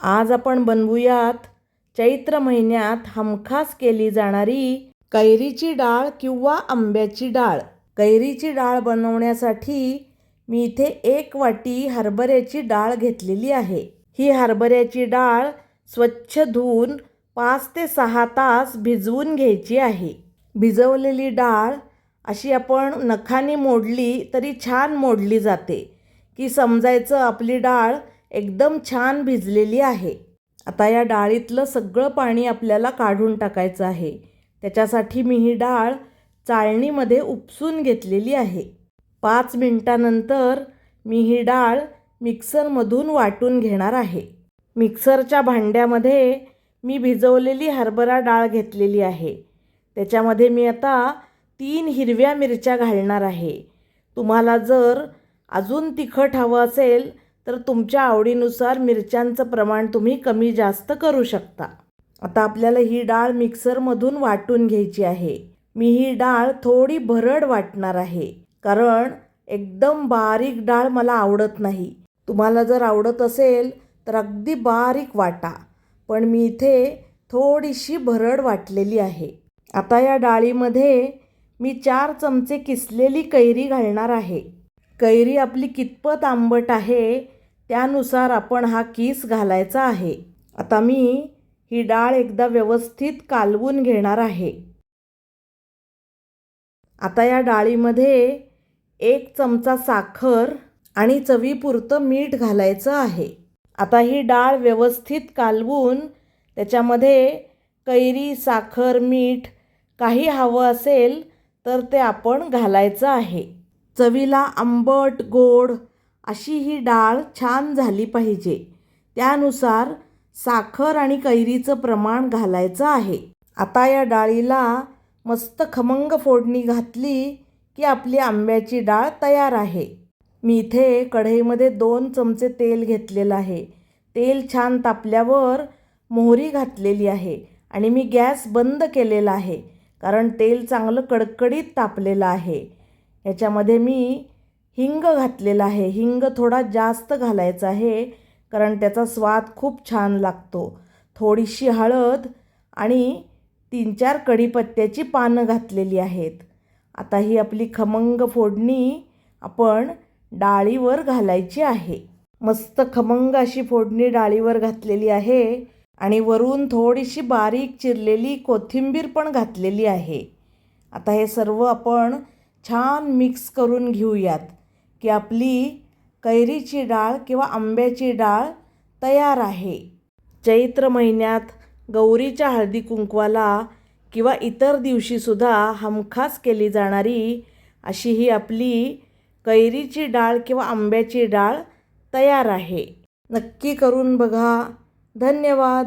आज आपण बनवूयात चैत्र महिन्यात हमखास केली जाणारी कैरीची डाळ किंवा आंब्याची डाळ. कैरीची डाळ बनवण्यासाठी मी इथे एक वाटी हरभऱ्याची डाळ घेतलेली आहे. ही हरभऱ्याची डाळ स्वच्छ धुवून पाच ते सहा तास भिजवून घ्यायची आहे. भिजवलेली डाळ अशी आपण नखाने मोडली तरी छान मोडली जाते. की समजायचं आपली डाळ एकदम छान भिजलेली आहे. आता या डाळीतलं सगळं पाणी आपल्याला काढून टाकायचं आहे. त्याच्यासाठी मी ही डाळ चाळणीमध्ये उपसून घेतलेली आहे. पाच मिनटानंतर मी ही डाळ मिक्सरमधून वाटून घेणार आहे. मिक्सरच्या भांड्यामध्ये मी भिजवलेली हरभरा डाळ घेतलेली आहे. त्याच्यामध्ये मी आता तीन हिरव्या मिरच्या घालणार आहे. तुम्हाला जर अजून तिखट हवं असेल तर तुमच्या आवडीनुसार मिरच्यांचं प्रमाण तुम्ही कमी जास्त करू शकता. आता आपल्याला ही डाळ मिक्सरमधून वाटून घ्यायची आहे. मी ही डाळ थोडी भरड वाटणार आहे कारण एकदम बारीक डाळ मला आवडत नाही. तुम्हाला जर आवडत असेल तर अगदी बारीक वाटा पण मी इथे थोडीशी भरड वाटलेली आहे. आता या डाळीमध्ये मी चार चमचे किसलेली कैरी घालणार आहे. कैरी आपली कितपत आंबट आहे त्यानुसार आपण हा किस घालायचा आहे. आता मी ही डाळ एकदा व्यवस्थित कालवून घेणार आहे. आता या डाळीमध्ये एक चमचा साखर आणि चवीपुरतं मीठ घालायचं आहे. आता ही डाळ व्यवस्थित कालवून त्याच्यामध्ये कैरी साखर मीठ काही हवं असेल तर ते आपण घालायचं आहे. चवीला आंबट गोड अशी ही डाळ छान झाली पाहिजे. त्यानुसार साखर आणि कैरीचं प्रमाण घालायचं आहे. आता या डाळीला मस्त खमंग फोडणी घातली की आपली आंब्याची डाळ तयार आहे. मी इथे कढईमध्ये दोन चमचे तेल घेतलेलं आहे. तेल छान तापल्यावर मोहरी घातलेली आहे आणि मी गॅस बंद केलेला आहे कारण तेल चांगलं कडकडीत तापलेलं आहे. ह्याच्यामध्ये मी हिंग घातलेला आहे. हिंग थोडा जास्त घालायचा आहे कारण त्याचा स्वाद खूप छान लागतो. थोडीशी हळद आणि तीन चार कढीपत्त्याची पानं घातलेली आहेत. आता ही आपली खमंग फोडणी आपण डाळीवर घालायची आहे. मस्त खमंग अशी फोडणी डाळीवर घातलेली आहे आणि वरून थोडीशी बारीक चिरलेली कोथिंबीर पण घातलेली आहे. आता हे सर्व आपण छान मिक्स करून घेऊयात. की आपली कैरीची डाळ किंवा आंब्याची डाळ तयार आहे. चैत्र महिन्यात गौरीच्या हळदी कुंकवाला किंवा इतर दिवशीसुद्धा हमखास केली जाणारी अशी ही आपली कैरीची डाळ किंवा आंब्याची डाळ तयार आहे. नक्की करून बघा. धन्यवाद.